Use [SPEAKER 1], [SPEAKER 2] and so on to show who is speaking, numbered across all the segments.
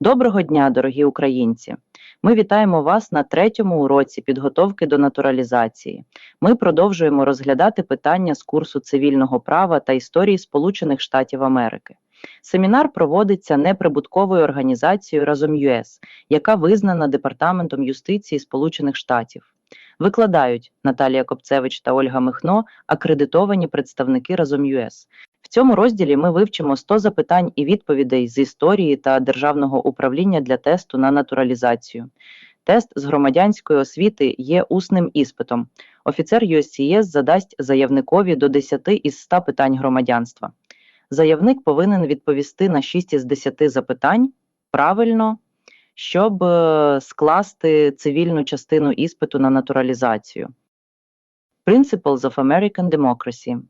[SPEAKER 1] Доброго дня, дорогі українці! Ми вітаємо вас на третьому уроці підготовки до натуралізації. Ми продовжуємо розглядати питання з курсу цивільного права та історії Сполучених Штатів Америки. Семінар проводиться неприбутковою організацією Разом ЮС, яка визнана Департаментом юстиції Сполучених Штатів. Викладають Наталія Копцевич та Ольга Михно, акредитовані представники Разом ЮС. В цьому розділі ми вивчимо 100 запитань і відповідей з історії та державного управління для тесту на натуралізацію. Тест з громадянської освіти є усним іспитом. Офіцер USCIS задасть заявникові до 10 із 100 питань громадянства. Заявник повинен відповісти на 6 із 10 запитань правильно, щоб е, скласти цивільну частину іспиту на натуралізацію. Principles of American Democracy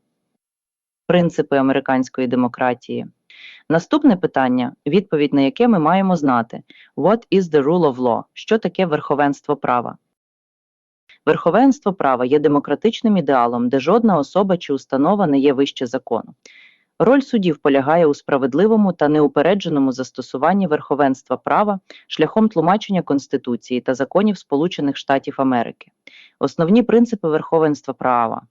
[SPEAKER 1] принципи американської демократії. Наступне питання, відповідь на яке ми маємо знати: What is the rule of law? Що таке верховенство права? Верховенство права є демократичним ідеалом, де жодна особа чи установа не є вище закону. Роль судів полягає у справедливому та неупередженому застосуванні верховенства права шляхом тлумачення Конституції та законів Сполучених Штатів Америки. Основні принципи верховенства права.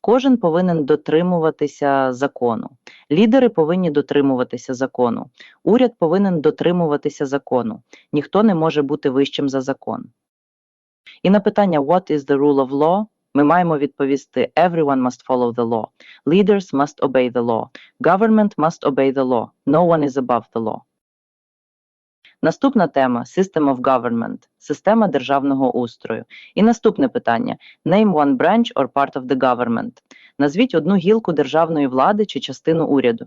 [SPEAKER 1] Кожен повинен дотримуватися закону. Лідери повинні дотримуватися закону. Уряд повинен дотримуватися закону. Ніхто не може бути вищим за закон. І на питання What is the rule of law? Ми маємо відповісти Everyone must follow the law. Leaders must obey the law. Government must obey the law. No one is above the law. Наступна тема System of Government – система державного устрою. І наступне питання Name one branch or part of the government. Назвіть одну гілку державної влади чи частину уряду.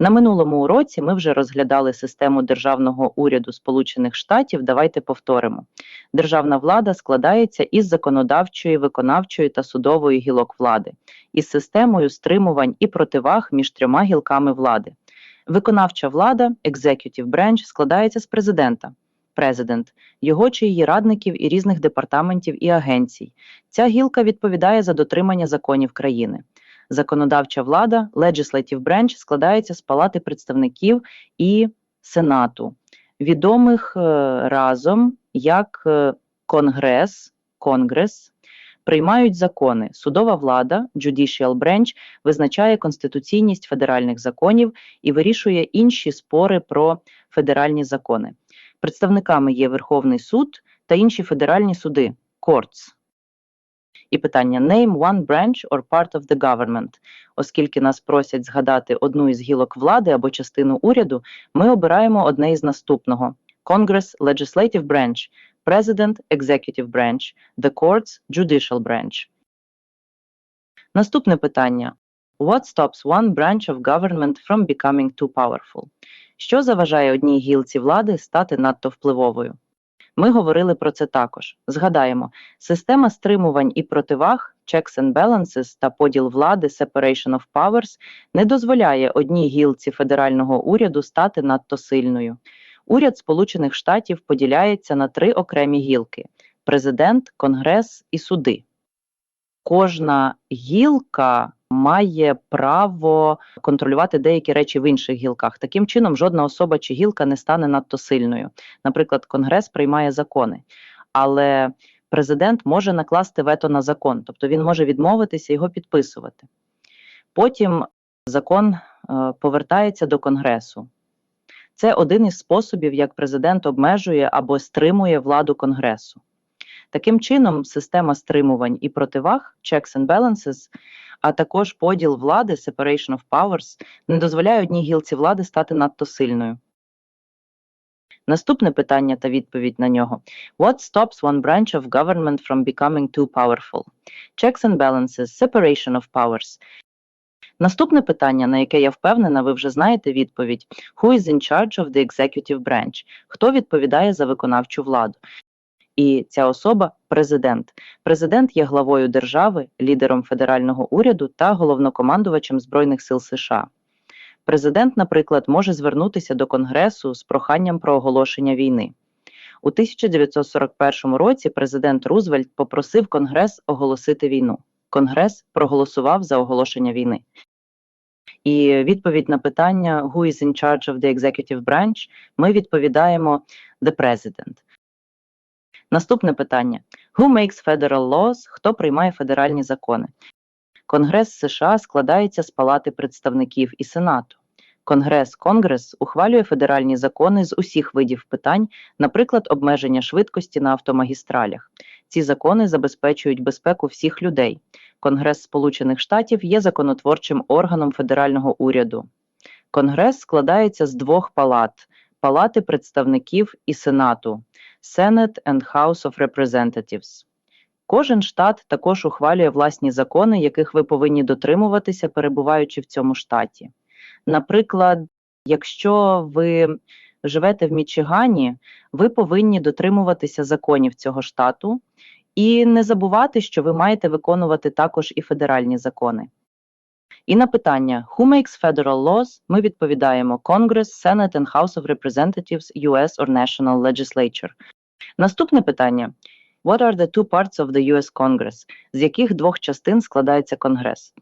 [SPEAKER 1] На минулому уроці ми вже розглядали систему державного уряду Сполучених Штатів. Давайте повторимо. Державна влада складається із законодавчої, виконавчої та судової гілок влади, із системою стримувань і противаг між трьома гілками влади. Виконавча влада, executive branch, складається з президента, президент, його чи її радників і різних департаментів і агенцій. Ця гілка відповідає за дотримання законів країни. Законодавча влада, legislative branch, складається з палати представників і сенату, відомих е, разом як е, Конгрес, Конгрес, приймають закони. Судова влада, judicial branch, визначає конституційність федеральних законів і вирішує інші спори про федеральні закони. Представниками є Верховний суд та інші федеральні суди courts. І питання name one branch or part of the government. Оскільки нас просять згадати одну із гілок влади або частину уряду, ми обираємо одне із наступного: Congress Legislative Branch, President Executive Branch, the Courts Judicial Branch. Наступне питання. What stops one branch of government from becoming too powerful? Що заважає одній гілці влади стати надто впливовою? Ми говорили про це також. Згадаємо, система стримувань і противаг, checks and balances та поділ влади, separation of powers, не дозволяє одній гілці федерального уряду стати надто сильною. Уряд Сполучених Штатів поділяється на три окремі гілки: президент, конгрес і суди. Кожна гілка має право контролювати деякі речі в інших гілках. Таким чином, жодна особа чи гілка не стане надто сильною. Наприклад, конгрес приймає закони, але президент може накласти вето на закон, тобто він може відмовитися його підписувати. Потім закон е, повертається до конгресу. Це один із способів, як президент обмежує або стримує владу конгресу. Таким чином, система стримувань і противаг, checks and balances, а також поділ влади, separation of powers, не дозволяє одній гілці влади стати надто сильною. Наступне питання та відповідь на нього: What stops one branch of government from becoming too powerful? Checks and balances, separation of powers. Наступне питання, на яке я впевнена, ви вже знаєте відповідь: Who is in charge of the executive branch? Хто відповідає за виконавчу владу? І ця особа президент. Президент є главою держави, лідером федерального уряду та головнокомандувачем Збройних сил США. Президент, наприклад, може звернутися до Конгресу з проханням про оголошення війни. У 1941 році президент Рузвельт попросив Конгрес оголосити війну. Конгрес проголосував за оголошення війни. І відповідь на питання Who is in charge of the executive branch? Ми відповідаємо The President. Наступне питання: Who makes federal laws? Хто приймає федеральні закони? Конгрес США складається з Палати представників і Сенату. Конгрес Конгрес ухвалює федеральні закони з усіх видів питань, наприклад, обмеження швидкості на автомагістралях. Ці закони забезпечують безпеку всіх людей. Конгрес Сполучених Штатів є законотворчим органом федерального уряду. Конгрес складається з двох палат: Палати представників і Сенату Senate and House of Representatives. Кожен штат також ухвалює власні закони, яких ви повинні дотримуватися, перебуваючи в цьому штаті. Наприклад, якщо ви живете в Мічигані, ви повинні дотримуватися законів цього штату і не забувати, що ви маєте виконувати також і федеральні закони. І на питання Who makes federal laws? ми відповідаємо Congress, Senate and House of Representatives, US or National Legislature. Наступне питання What are the two parts of the US Congress? З яких двох частин складається Конгрес?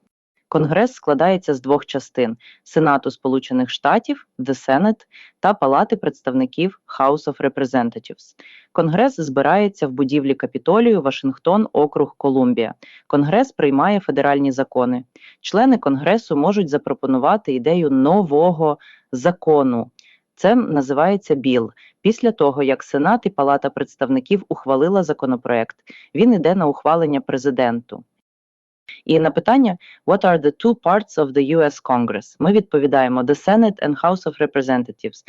[SPEAKER 1] Конгрес складається з двох частин: Сенату Сполучених Штатів, The Senate та Палати представників House of Representatives. Конгрес збирається в будівлі Капітолію, Вашингтон, округ Колумбія. Конгрес приймає федеральні закони. Члени Конгресу можуть запропонувати ідею нового закону. Це називається біл. Після того, як Сенат і Палата представників ухвалила законопроект, він іде на ухвалення президенту. І на питання What are the two parts of the US Congress? Ми відповідаємо The Senate and House of Representatives.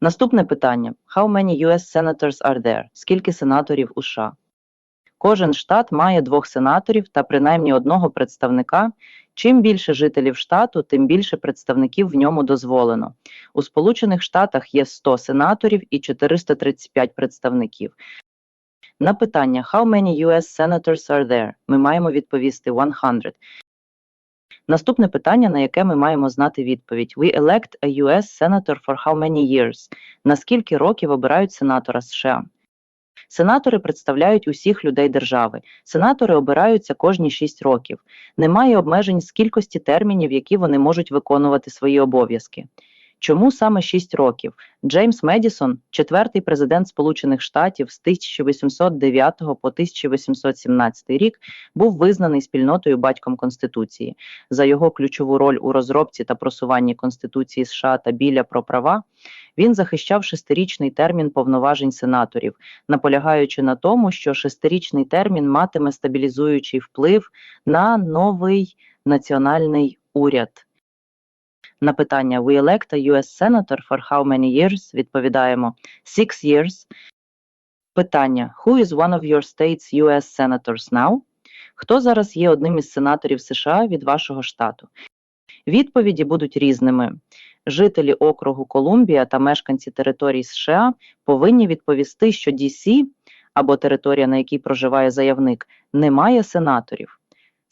[SPEAKER 1] Наступне питання: How many US senators are there? Скільки сенаторів у США? Кожен штат має двох сенаторів та принаймні одного представника. Чим більше жителів штату, тим більше представників в ньому дозволено. У Сполучених Штатах є 100 сенаторів і 435 представників. На питання How many US senators are there? Ми маємо відповісти 100. Наступне питання, на яке ми маємо знати відповідь: We elect a US senator for how many years? На скільки років обирають сенатора США? Сенатори представляють усіх людей держави. Сенатори обираються кожні 6 років. Немає обмежень з кількості термінів, які вони можуть виконувати свої обов'язки. Чому саме 6 років? Джеймс Медісон, четвертий президент Сполучених Штатів з 1809 по 1817 рік, був визнаний спільнотою батьком Конституції. За його ключову роль у розробці та просуванні Конституції США та біля про права. Він захищав шестирічний термін повноважень сенаторів, наполягаючи на тому, що шестирічний термін матиме стабілізуючий вплив на новий національний уряд. На питання We elect a US senator for how many years? Відповідаємо Six years. Питання Who is one of your state's US senators now? Хто зараз є одним із сенаторів США від вашого штату? Відповіді будуть різними. Жителі округу Колумбія та мешканці територій США повинні відповісти, що DC або територія, на якій проживає заявник, не має сенаторів.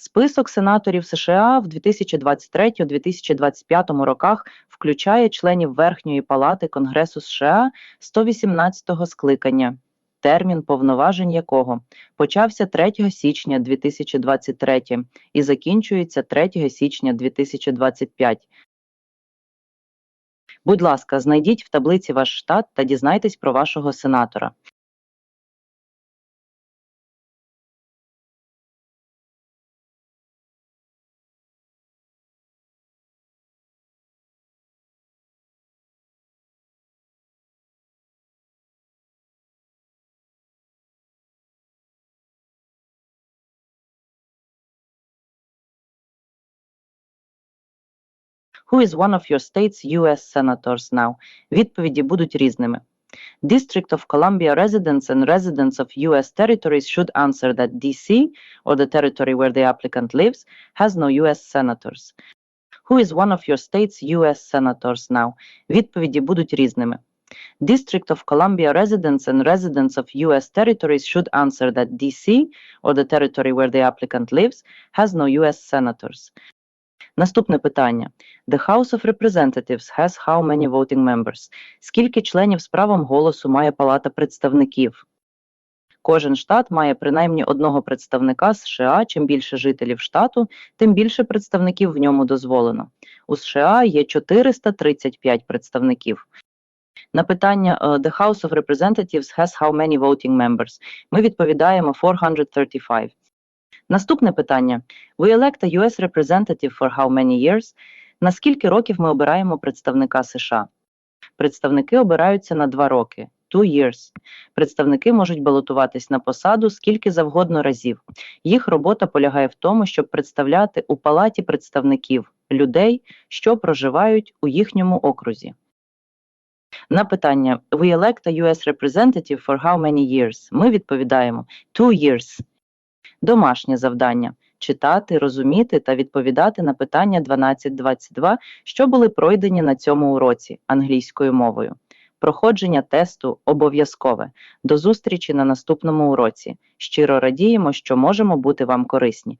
[SPEAKER 1] Список сенаторів США в 2023-2025 роках включає членів Верхньої палати Конгресу США 118-го скликання, термін повноважень якого почався 3 січня 2023 і закінчується 3 січня 2025. Будь ласка, знайдіть в таблиці ваш штат та дізнайтесь про вашого сенатора. Who is one of your state's US senators now? Відповіді будуть різними. District of Columbia residents and residents of US territories should answer that DC, or the territory where the applicant lives, has no US senators. Who is one of your state's US senators now? Відповіді будуть різними. District of Columbia residents and residents of US territories should answer that DC, or the territory where the applicant lives, has no US senators. Наступне питання. The House of Representatives has how many voting members? Скільки членів з правом голосу має Палата представників? Кожен штат має принаймні одного представника США. Чим більше жителів штату, тим більше представників в ньому дозволено. У США є 435 представників. На питання е, The House of Representatives has how many voting members? Ми відповідаємо 435. Наступне питання. We elect a US representative for how many years? На скільки років ми обираємо представника США? Представники обираються на два роки. Two years. Представники можуть балотуватись на посаду скільки завгодно разів. Їх робота полягає в тому, щоб представляти у палаті представників людей, що проживають у їхньому окрузі. На питання We elect a US representative for how many years? Ми відповідаємо Two years. Домашнє завдання читати, розуміти та відповідати на питання 12.22, що були пройдені на цьому уроці англійською мовою. Проходження тесту обов'язкове. До зустрічі на наступному уроці. Щиро радіємо, що можемо бути вам корисні.